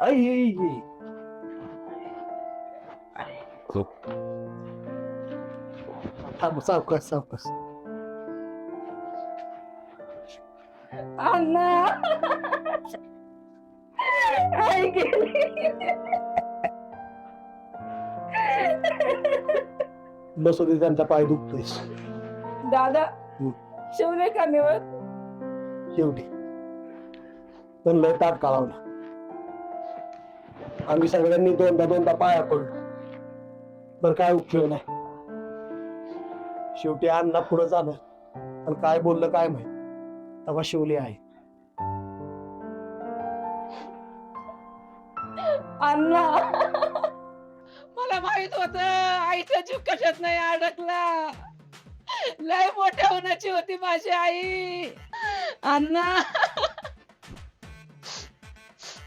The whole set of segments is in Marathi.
आई, आई, आई. थांब सावकाश सावकाश. अण्णा. आई गेली. बसू दे त्यांचा पाय दुखतोय दादा. शिवले का निवड? शेवटी. पण लय ताट काढावला आम्ही सगळ्यांनी दोनदा दोनदा पाया पडलो. बर काय उपयोग नाही. शेवटी अण्णा पुढे झालं. पण काय बोललं काय माहीत. तेव्हा शिवली आहे. अण्णा. मला माहीत होत आईचा जीव कशात नाही अडकला. लय मोठ्या होण्याची होती माझी आई. अण्णा.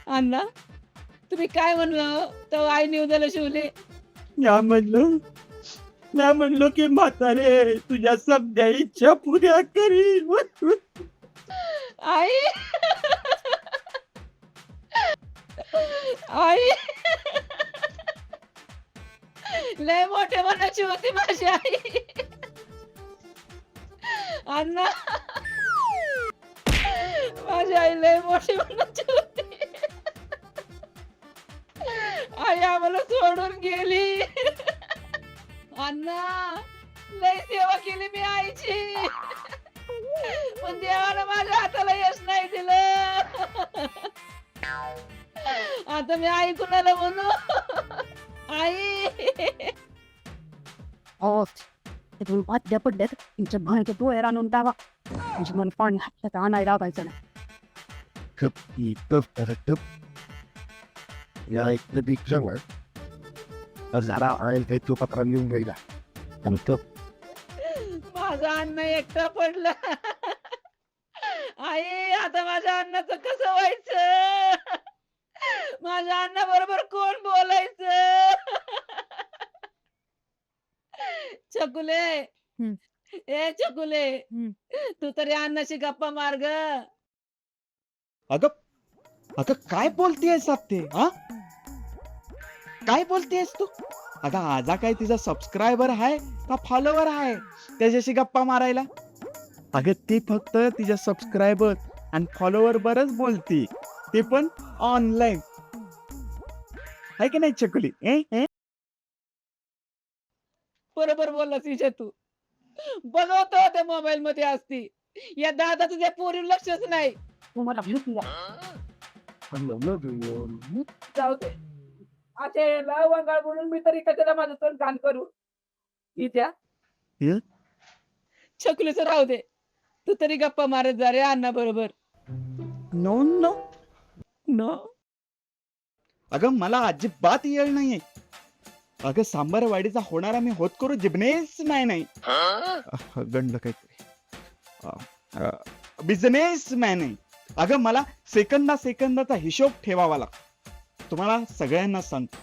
अण्णा. तुम्ही काय म्हणलं? तर आई निवदाला शिवले. या म्हणलो. या म्हणलो की म्हातारे तुझ्या सध्या इच्छा पुऱ्या करील आई. आई. लय मोठे मनाची होती माझी आई. अण्णा. माझी आई लय मोठी मनाची होती. आई आम्हाला सोडून गेली. अण्णा लय सेवा केली मी आईची. पण देवानं माझ्या हाताला यश नाही दिलं. आता मी आई कुणाला म्हणू? आई. हो तिथून बादल्या पडल्यात. तुमच्या भाण्याच्या डोळ्यावर आणून दावा. म्हणजे मन पाणी हातात आणायला नाही. या एक बिग जवळ जरा ऑइल काही तो पत्रा लिहून गेला आणि टप माझं अन्न एकटा पडलं आई आता माझ्या अन्नाचं कसं व्हायचं माझ्या अन्ना बरोबर कोण बोलायचं चकुले. ए चकुले. तू तरी अन्नाशी गप्पा मार ग अगं अगं काय बोलतेयस ते हा? काय बोलतेयस तू? अगं आजा काय तिचा सबस्क्रायबर आहे का फॉलोवर आहे त्याच्याशी गप्पा मारायला? अगं ती फक्त तिच्या सबस्क्रायबर आणि फॉलोवर बरच बोलती. ते पण ऑनलाईन आहे की नाही चकुली? ए ए? बरोबर बोलला तिच्या तू. बघवतो त्या मोबाईल मध्ये असती. या दादा तुझ्या पोरी लक्षच नाही. तुम्हाला जाऊ दे. असे लाव वंगाळ म्हणून मी तरी कशाला माझं तोंड घाण करू. इत्या हे? छकुलीच राहू दे. तू तरी गप्पा मारत जा रे अण्णा बरोबर. No no. नो. अगं मला अजिबात येळ नाहीये. अगं सांबारवाडीचा होणारा मी होत करू जिबनेस नाही नाही. अह, गंड काहीतरी. बिझनेस मॅन आहे अगं मला सेकंदा सेकंदाचा हिशोब ठेवावा लागतो. तुम्हाला सगळ्यांना सांगतो.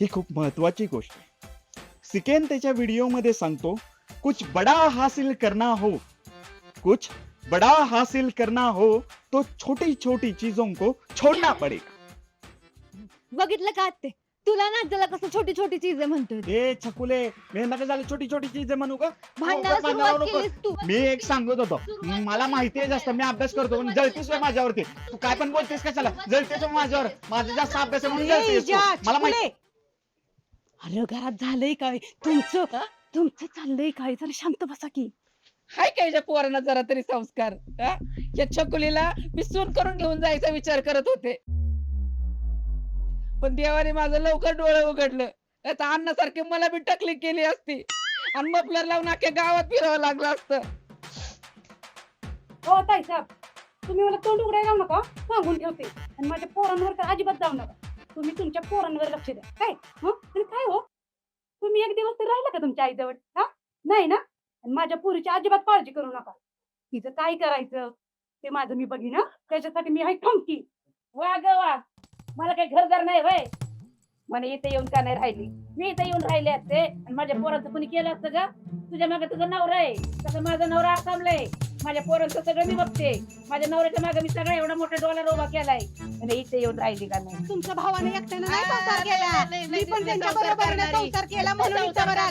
ही खूप महत्वाची गोष्ट आहे. सिकेन त्याच्या व्हिडिओमध्ये सांगतो कुछ बडा हासिल करना हो. कुछ बडा हासिल करना हो तो छोटी छोटी चीजों को छोड़ना पड़ेगा. बघितलं का ते तुला ना त्याला कसं छोटी छोटी चीज म्हणतोय. ए छकुले मी नका झालं छोटी छोटी चीज म्हणू का? भांडायला नको, सुरुवात नको. केलीस तू. मी एक सांगत होतो. मला माहिती आहे जास्त मी अभ्यास करतो पण जळतीस व्हय माझ्यावरती. तू काय पण बोलतेस कशाला? जळतेस व्हय माझ्यावर. माझा जास्त अभ्यास आहे म्हणून ए, जळतेस तू. जा, मला माहिती अरे घरात झालंय काय? तुमचं तुमचं चाललंय काय? जरा शांत बसा की. हाय का याच्या पोरांना जरा तरी संस्कार हा? या छकुलीला मी सून करून घेऊन जायचा विचार करत होते. पण देवाने माझं लवकर डोळं उघडलं. आता अन्नासारखी मला बी टकली केली असती. आणि मफलर लावून अख्ख्या गावात फिरावं लागलं असतं. हो ताई साहेब. तुम्ही मला तोंड उघडायला लावू नका सांगून ठेवते. आणि माझ्या पोरांवर तर अजिबात जाऊ नका. तुम्ही तुमच्या पोरांवर लक्ष द्या. काय? हं? आणि काय हो? तुम्ही एक दिवस तर राहिला का तुमच्या आईजवळ? हा? नाही ना? आणि माझ्या पोरीची अजिबात काळजी करू नका. तिचं काय करायचं? ते माझं मी बघीन हं. त्याच्यासाठी मी आहे ठमकी. वा ग वा मला काही घरदार नाही वय म्हणे इथे येऊन का नाही राहिली? मी इथे येऊन राहिले असते. आणि माझ्या पोराचं कोणी केलं असतं का तुझ्या मागे तुझा नवरा आहे. तसं माझा नवरा आसामलाय. माझ्या पोरांचं सगळं मी बघते. माझ्या नवऱ्याच्या मागे मी सगळा एवढा मोठा डॉलर उभा केलाय. आणि इथे येऊन राहिली का नाही? तुमच्या भावाने एकट्यानं नाही संसार नाही, केला. मी पण त्यांच्या संसार बरोबरीने करणारी. संसार केला म्हणून इथं आला.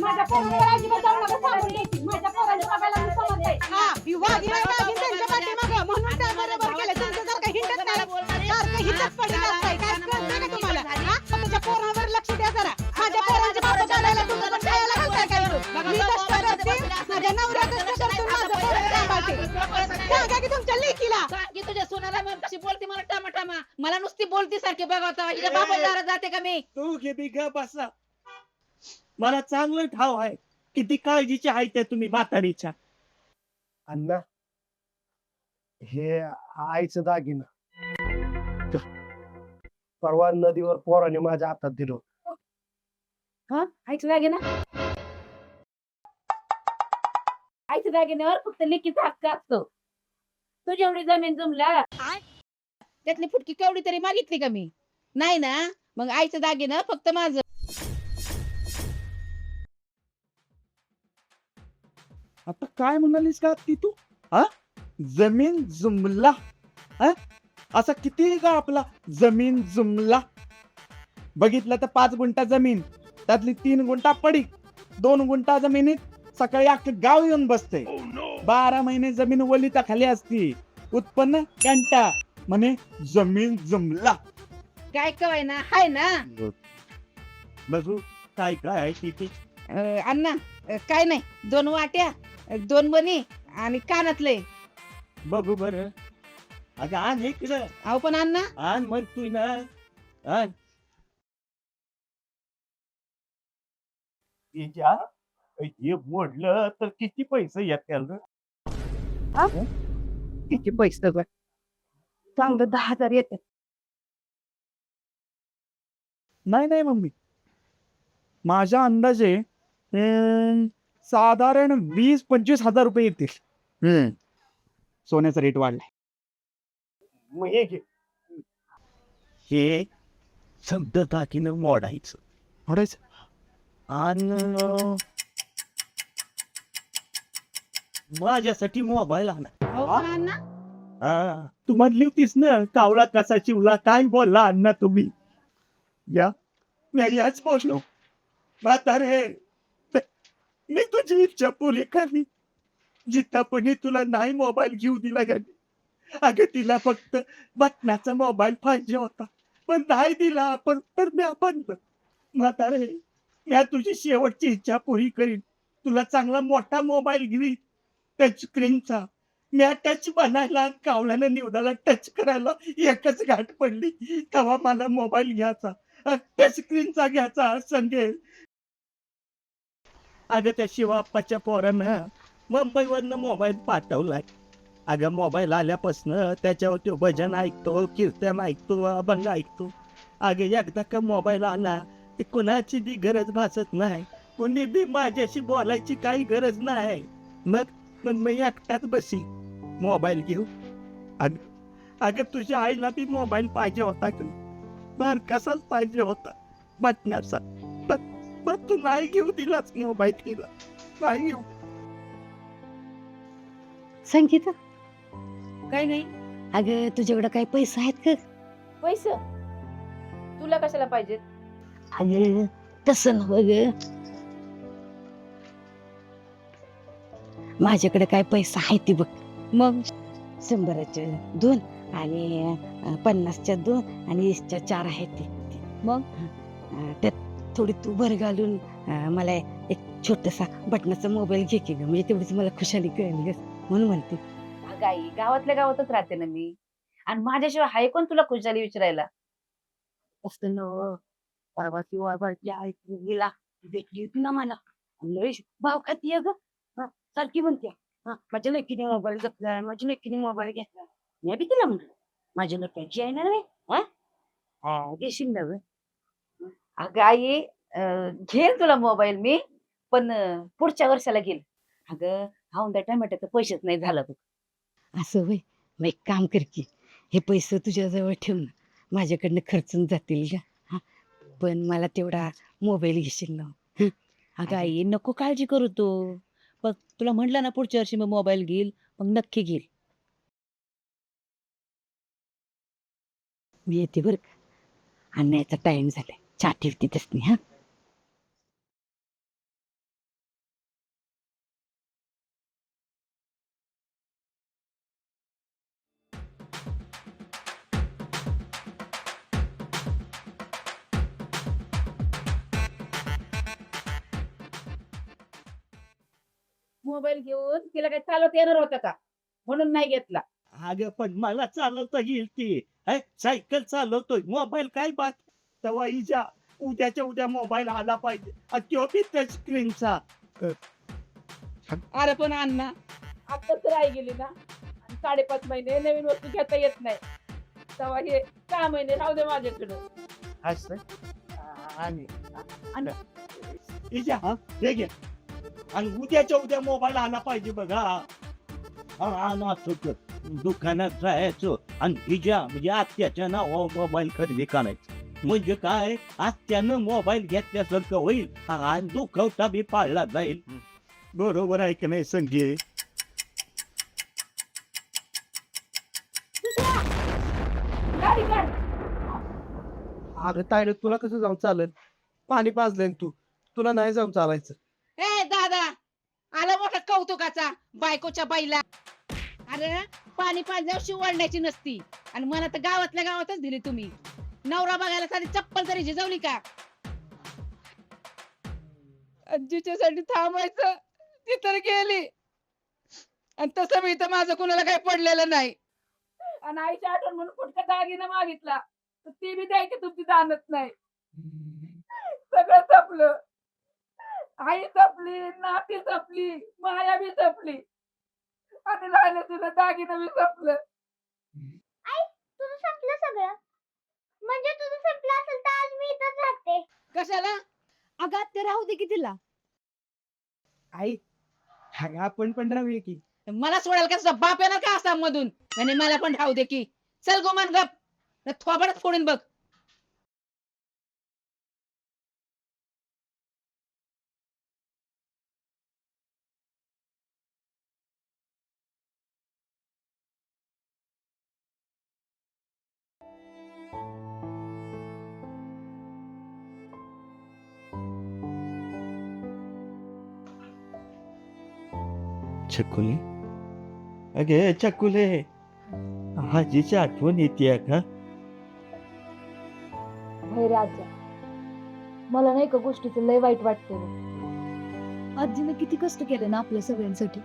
माझ्या पोरांवर अजिबात जाऊ नका सांगून द्यायची. माझ्या पोरांच्या बाबाला मी समजते. हा वाघीण आहे, वाघीण त्यांच्या पाठीमागं. म्हणून त्या बरोबर केलं. तुमचं जर काही हिंडत नाही सारखं हिंडत पडत असतंय काय कळतंय का तुम्हाला हा? स्वतःच्या पोरांवर लक्ष द्या जरा माझ्या पोरांच्या बाबा चालायला तुमचं पण खायला घालताय काय तुम्ही? मी कष्ट करते माझ्या नवऱ्या कष्ट करतो माझं पोरं सांभाळते सांगा की तुमच्या लेकीला की तुझ्या सोनाला मग कशी बोलते मला टामा टामा मला नुसती बोलती सारखी बघा हिच्या बाबा दारात जाते का मी तू किती ग बसा मला चांगलं ठाव आहे किती काळजीचे आहे त्या तुम्ही म्हातारीच्या अण्णा हे आईचं दागिनं परवा नदीवर पोराने माझ्या हातात दिलं हा? आईचं दागिना आईच्या दागिन्यावर फक्त लेकीचा हक्क असतो. तुझी एवढी जमीन जमला. त्यातली फुटकी केवढी तरी मागितली का मी? नाही ना? मग आईचं दागिनं फक्त माझं. आता काय म्हणालीस का ती तू? हा? जमीन जुमला. हा? असा किती का आपला जमीन जुमला? बघितलं तर पाच गुंठा जमीन त्यातली तीन गुंठा पडीक दोन गुंठा जमिनीत सकाळी अख्खं गाव येऊन बसते बारा महिने जमीन वलीता खाली असती. उत्पन्न घंटा म्हणे जमीन जुमला. काय कवाय ना? हाय ना? बघू काय काय आहे तिथे. अं, अण्णा अं, काय नाही. दोन वाट्या अं, दोन बनी आणि कानातले. बघू बर. अगं आण इकडं अहो पण अण्णा आण मग तू ना आण. तिच्या हे मोडलं तर किती पैसे येतील रे? किती पैसे चांगलं दहा हजार येते. नाही नाही मम्मी. माझ्या अंदाजे अं, साधारण वीस पंचवीस हजार रुपये येतील. सोन्याचा रेट वाढलाय. मग हे घे. हे शब्द टाकीनं मोडायचं. थोडंच आणि माझ्यासाठी मोबाईल आणा. पण हा, तू म्हणली होतीस ना कावळा कसा चिवला काय बोलला अण्णा तुम्ही? या. मी याच बोललो. म्हातारे मी तुझी इच्छा पुरी करली. जितापणी तुला नाही मोबाईल घेऊ दिला गाडी अगं तिला फक्त बटनाचा मोबाईल पाहिजे होता. पण नाही दिला आपण तर मी आपण म्हातारे मी तुझी शेवटची इच्छा पुरी करीन. तुला चांगला मोठा मोबाईल घेईन. टच स्क्रीनचा मी टच बनायला कावल्यानं निवडाला टच करायला एकच गाठ पडली. तेव्हा मला मोबाईल घ्यायचा. टच स्क्रीनचा घ्यायचा संगे अगं त्या शिवाप्पाच्या पोरानं मुंबईवरनं मोबाईल पाठवलाय. अगं मोबाईल आल्यापासनं त्याच्यावरती भजन ऐकतो कीर्तन ऐकतो अभंग ऐकतो. अगं एकदा का मोबाईल आला की कुणाची बी गरज भासत नाही. कुणी बी माझ्याशी बोलायची काही गरज नाही. मग मग मी एकटाच बसी. मोबाईल घेऊ? अग अगं तुझ्या आईला बी मोबाईल पाहिजे होता का बर कसाच पाहिजे होता? बटण्याचा पण पण तू नाही घेऊ दिलाच मोबाईल तिला. नाही घेऊ. संगीता काय नाही. अगं तुझ्याकडे काही पैसे आहेत का? पैसे? तुला कशाला पाहिजेत? अगं तसं नव्ह ग. माझ्याकडे काय पैसा आहे ती बघ. मग? शंभराच्या दोन आणि अं, पन्नासच्या दोन आणि वीसच्या चार आहेत ते. मग? अं, त्यात थोडी तू भर घालून अं, मला एक छोटासा बटनाचा मोबाईल घे की ग. म्हणजे तेवढीच मला खुशाली कळली ग. म्हणून म्हणते. गाई गावातल्या गावातच राहते ना मी. आणि माझ्याशिवाय हाय कोण तुला खुशाली विचारायला? असं नव परवा गेला भेटली होती ना मला. लय भाव खाती ग हा, सारखी म्हणते. हा माझ्या लेकीने मोबाईल घेतला माझ्या लेकीने मोबाईल घेतला. मी बी तिला म्हणलं माझ्या लेकीची आहे ना रे हा? हा, घेशील ना ग. अगं आई घेईन तुला मोबाईल मी पण पुढच्या वर्षाला घेईल. अगं औंदा टमाट्याचं पैसेच नाही झालं बघ. असं होय मग एक काम कर की हे पैसे तुझ्याजवळ ठेव ना. माझ्याकडनं खर्चून जातील का? हा? पण मला तेवढा मोबाईल घेशील ना हं. अगं आई नको काळजी करू तू. पण तुला म्हटलं ना पुढच्या वर्षी मग मोबाईल घेईल मग नक्की घेईल. मी येते बरं का? आणण्याचा टाइम झालाय. चहा ठेवते तसनी हा? मोबाईल घेऊन तिला काही चालवता येणार होतं का? म्हणून नाही घेतला. अगं पण मला चालवता येईल ती है? सायकल चालवतोय. मोबाईल काय बात? तेव्हा हिच्या उद्याच्या उद्या मोबाईल आला पाहिजे. आणि तो बी टच स्क्रीनचा अरे पण अण्णा आता तर आई गेली ना. आणि साडेपाच महिने नवीन वस्तू घेता येत नाही. तेव्हा हे सहा महिने राहू दे माझ्याकडं. असं? आणि हिच्या हा? हे घे. आणि उद्याच्या उद्या मोबाईल आला पाहिजे बघा. हा दुकानात जायचो आणि हिच्या म्हणजे आत्याच्या नावावर मोबाईल खरेदी करायचं. म्हणजे काय? आत्यानं मोबाईल घेतल्यासारखं होईल आणि दुखवता बी पाळला जाईल. बरोबर आहे की नाही संजय अगं तायडे तुला कसं जाऊन चालेल? पाणी पाजलंय तू. तुला नाही जाऊन चालायचं. आला मोठा कौतुकाचा बायकोच्या बाईला. अरे पाणी पाजल्यावर शिवडण्याची नसती. आणि मला तर गावातल्या गावातच दिली तुम्ही. नवरा बघायला साधी चप्पल तरी झिजवली का? जिच्यासाठी थांबायचं ती तर गेली. आणि तसं मी तर माझं कुणाला काही पडलेलं नाही. आणि आईच्या आठवण म्हणून कुठका दागिना मागितला तर ती बी द्यायची तुमची जाणत नाही. सगळं जपलं. आई जपली नाती जपली माया बी जपली. आणि राहिलं तुला दागिना बी जपलं. तुझं संपलं सगळं? म्हणजे तुझं संपलं असेल तर आज मी इथंच राहते. कशाला? अगं ते राहू दे की तिला. आई अगं आपण पण राहूया की. मला सोडायला कसं बाप येणार का आसाम मधून आणि मला पण राहू दे की. चल गोमान गप. थोबडच फोडून बघ. चकुले? अगे चकुले आजीची आठवण येते का भैरे आज्या मला नाही का गोष्टीचं लय वाईट वाटते आजीने किती कष्ट केले ना आपल्या सगळ्यांसाठी.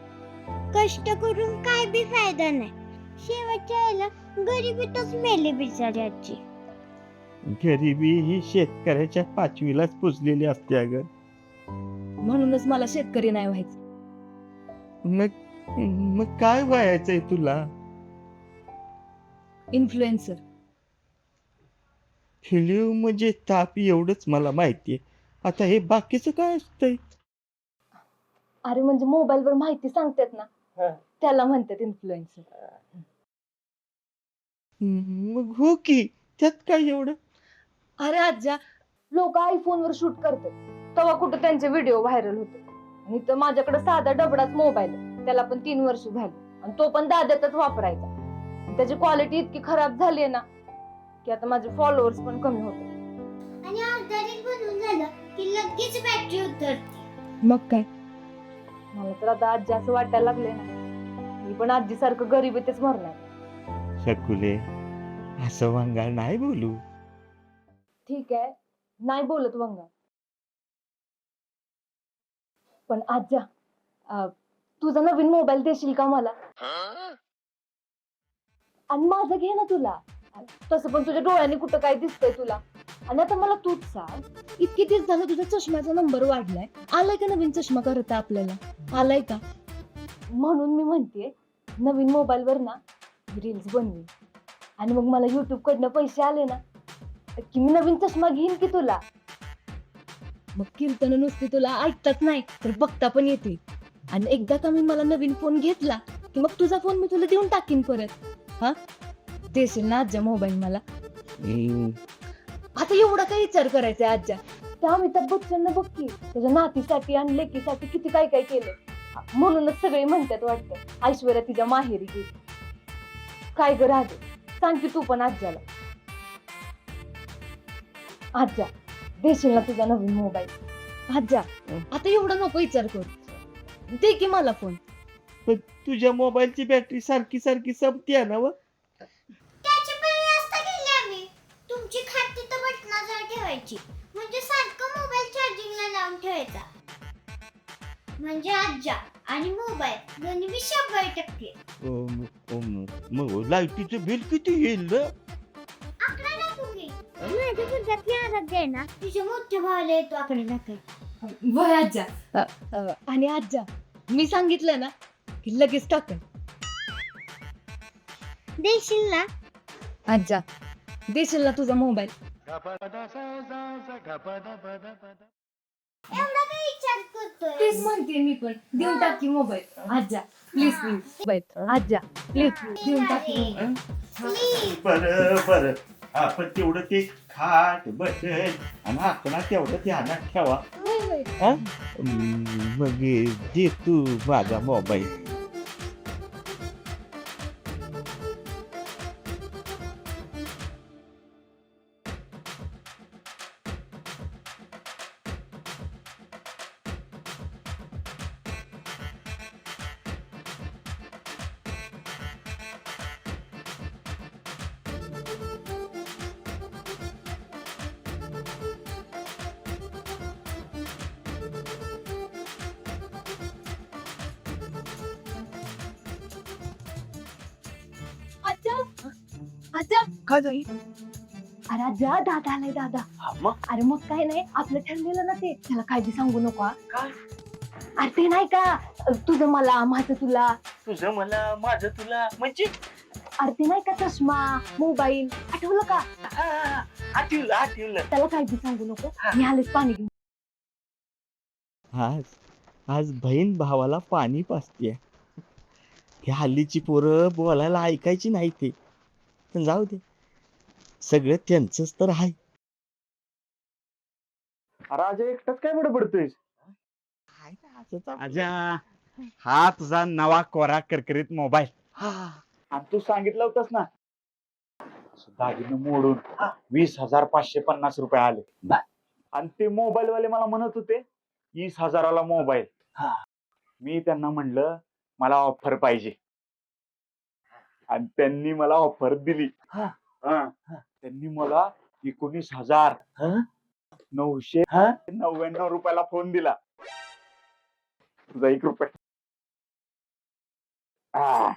कष्ट करून काय बी फायदा नाही. शेवटच्या वेळेला गरिबीतच मेली बिचाऱ्याची गरिबी ही शेतकऱ्याच्या पाचवीलाच पुजलेली असते अगं. म्हणूनच मला शेतकरी नाही व्हायचं. मग मग काय व्हायचंय तुला? इन्फ्लुएन्सर फिल्म म्हणजे ताप एवढंच मला माहितीये. आता हे बाकीचं काय असतंय? अरे म्हणजे मोबाईल वर माहिती सांगतात ना. हा. त्याला म्हणतात इन्फ्लुएन्सर मग हो की त्यात काय एवढं? अरे आज्या लोक आयफोन वर शूट करतात. तेव्हा कुठं त्यांचे व्हिडिओ व्हायरल होते आणि तर माझ्याकडे साधा डबडाच मोबाईल त्याला पण तीन वर्ष झाली. आणि तो पण दाद्यातच वापरायचा. आणि त्याची क्वालिटी इतकी खराब झाली ना की आता माझे फॉलोअर्स पण कमी होते आणि झालं की लगेच बॅटरी उतरते. मग काय? मला तर आता आजी असं वाटायला लागले ना. मी पण आजी सारखं गरिबीतच मरणार. शकुले असं वांगाळ नाही बोलू. ठीक आहे. नाही बोलत वंगा पण आज अं, तुझा नवीन मोबाईल देशील का मला? आणि माझं घे ना तुला. तसं पण तुझ्या डोळ्यांनी कुठं काय दिसतंय तुला? आणि आता मला तूच सांग इतके दिवस झालं तुझा चष्म्याचा नंबर वाढलाय. आलाय का नवीन चष्मा करता आपल्याला? आलाय का? म्हणून मी म्हणते नवीन मोबाईल वर ना रील्स बनवी. आणि मग मला युट्यूब कडनं पैसे आले ना की मी नवीन चष्मा घेईन की तुला? मग कीर्तन नुसती तुला ऐकताच नाही तर बघता पण येते. आणि एकदा का मी मला नवीन फोन घेतला की मग तुझा फोन मी तुला देऊन टाकीन परत. हा? देशील ना आज्या मोबाईल मला? आता एवढा काय विचार करायचा आजच्या त्या अमिताभ बच्चन बघ की त्याच्या नातीसाठी आणि लेकीसाठी किती काय काय केलं. म्हणूनच सगळे म्हणतात वाटतं ऐश्वर्या तिच्या माहेरी गेली. काय ग राजे? सांग की तू पण आज्याला आज्या देशील ना तुझा नवीन मोबाईल आज्या आता एवढा नको विचार करू. दे की मला फोन पण तुझ्या मोबाईलची बॅटरी सारखी सारखी संपते ना व. त्याची पण व्यवस्था केली आम्ही. तुमची खाट तिथं बटनाजवळ ठेवायची. म्हणजे सारखं मोबाईल चार्जिंगला लावून ठेवायचा. म्हणजे आज्जा आणि मोबाईल दोन्ही बी शंभर टक्के. मग लाईटीचं बिल किती येईल रे? टाकू माझ्या आराध्य आहे ना? तुझ्या मोठ्या भावाला येतो आकडे टाकाय वय आज्या अ, अ, आणि आज्या मी सांगितलं ना की लगेच टाकन देशील ना आज्या देशील ना तुझा मोबाईल. एवढा काय विचार करतोय तेच म्हणते मी पण देऊन टाकी मोबाईल. आज्या please please. Mobile please please. देऊन टाकी मोबाईल. बरं बरं आपण तेवढं ते खाट बसेल आणि आपण तेवढं ध्यानात ठेवा हा? हम्म, मग दे तू माझा मोबाईल आज्या आज्या काय आज्या दादा आलाय दादा. अरे मग काय नाही आपलं ठरलेलं ना ते. त्याला काय बी सांगू नको हा. अरे ते नाही का तुझं मला माझं तुला. तुझं मला माझं तुला म्हणजे? अरे ते नाही का चष्मा मोबाईल आठवलं का? आठवलं आठवलं. त्याला काय बी सांगू नको. मी आलेच पाणी घेऊन. आज आज बहीण भावाला पाणी पाजते ह्या हल्लीची पोरं बोलायला ऐकायची नाही ते. पण जाऊ दे. सगळं त्यांचंच तर आहे राजा एकटाच काय बडबडतोय आजा हा तुझा नवा कोरा करकरीत मोबाईल. आणि तू सांगितलं होतस ना दागिने मोडून वीस हजार पाचशे पन्नास रुपये आले. आणि ते मोबाईल वाले मला म्हणत होते वीस हजाराला मोबाईल. मी त्यांना म्हणलं मला ऑफर पाहिजे. आणि त्यांनी मला ऑफर दिली. हा. त्यांनी मला एकोणीस हजार नऊशे नव्याण्णव रुपयाला फोन दिला. तुझा एक रुपये. हा.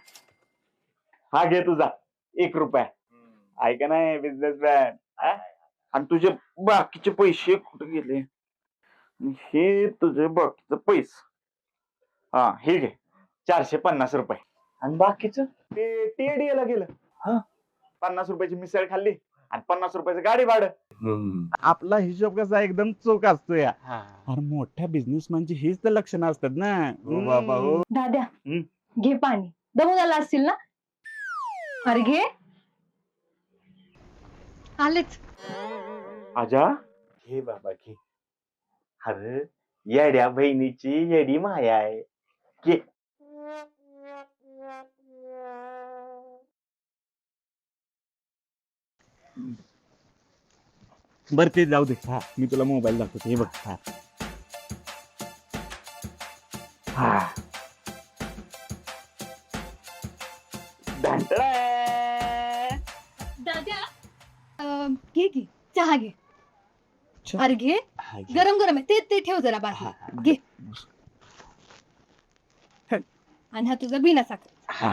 हा घे तुझा. एक रुपया. ऐका नाही बिझनेसमॅन आणि तुझे बाकीचे पैसे कुठे गेले? हे तुझे बाकीचे पैसे. हा हे घे. चारशे पन्नास रुपये. आणि बाकीचं? ते टेडीला गेलं. हा. पन्नास रुपयाची मिसळ खाल्ली आणि पन्नास रुपयाचं गाडी भाडं. आपला हिशोब कसा एकदम चोख असतो या. अरे मोठ्या बिझनेसमॅनची हीच तर लक्षणं असतात ना. बाबा दाद्या हम्म. घे पाणी. दमून आला असतील ना? अरे घे. आलेच. आजा? घे बाबा घे. अरे येड्या बहिणीची येडी माया आहे. घे. बर ते जाऊ दे. हा मी तुला मोबाईल दाखवतो. हे बघ हा. हा. अं, घे घे चहा घे. चहा? अरे घे. हा, घे. गरम गरम आहे. ते ते ठेव जरा बाजू हा, घे. आणि हा तुझा बिना साखर. हा.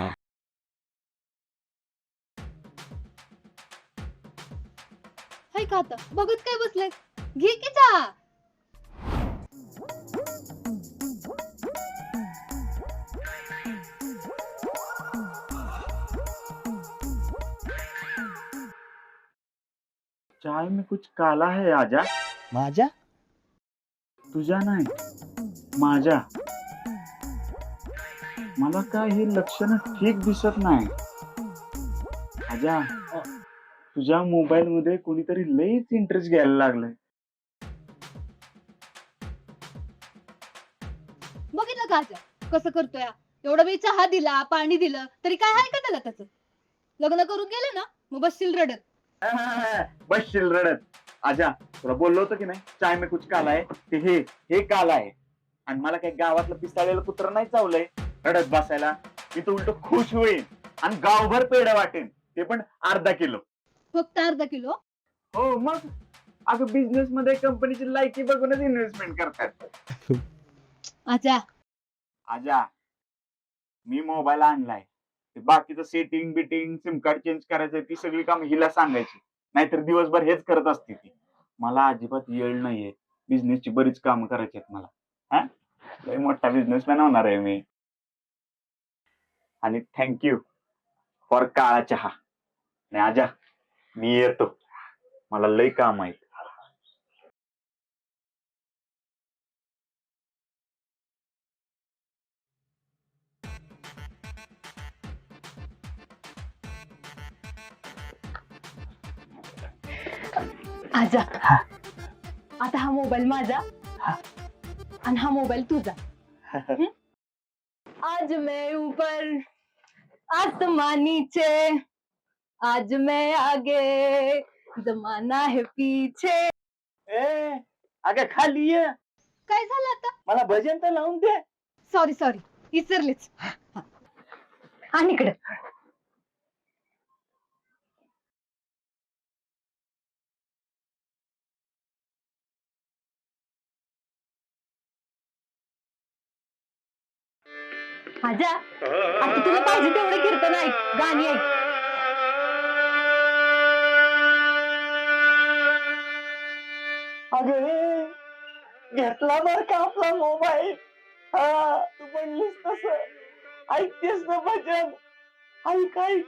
हाय का आता बघत काय बसलाय? घे की चहा? चाय में कुछ काला है आजा। माझ्या तुझ्या नाही माझ्या मला काय हे लक्षण ठीक दिसत नाही. आजा तुझ्या मोबाईल मध्ये कोणीतरी लईच इंटरेस्ट घ्यायला लागलाय. बघितलं का आजा? कसं करतोय? एवढा वेळ चहा दिला पाणी दिलं तरी काय आहे का त्याला त्याचं? लग्न करून गेले ना मग बसशील रडत. बसशील रडत. आजा तुला बोललो होतं की नाही? चाय में कुछ काला आहे ते हे हे काला आहे. आणि मला काही गावातलं पिसाळलेलं कुत्र नाही चावलंय. रडत बसायला मी तर उलट खुश होईन आणि गावभर पेढ वाटेन. ते पण अर्धा किलो. फक्त अर्धा किलो? हो मग? अगं बिझनेस मध्ये कंपनीची लायकी बघूनच इन्व्हेस्टमेंट करतात. आजा आजा मी मोबाईल आणलाय. ते बाकीचं सेटिंग बिटिंग सिम कार्ड चेंज करायचं ती सगळी काम हिला सांगायची. नाहीतर दिवसभर हेच करत असते ती. मला अजिबात येळ नाहीये. बिझनेसची बरीच कामं करायची आहेत मला. हा? लय मोठा बिझनेसमॅन होणार आहे मी. आणि थँक्यू फॉर काळा चहा. आणि आजा मी येतो. मला लय काम आहेत. आजा. आता हा मोबाईल माझा. आणि हा मोबाईल तुझा. हं? आज मैं ऊपर आसमान नीचे आज मैं आगे जमाना है पीछे। ए अगं खाली ये। काय झालं आता? मला भजन तर लावून दे। सॉरी सॉरी विसरलेच आणि इकडे. आजा आता तुला पाहिजे तेवढे कीर्तन ऐक गाणी ऐक. अगे घेतला बर का आपला मोबाईल? हा तू म्हणलीस तस. ऐकतेस ना भजन? ऐक ऐक.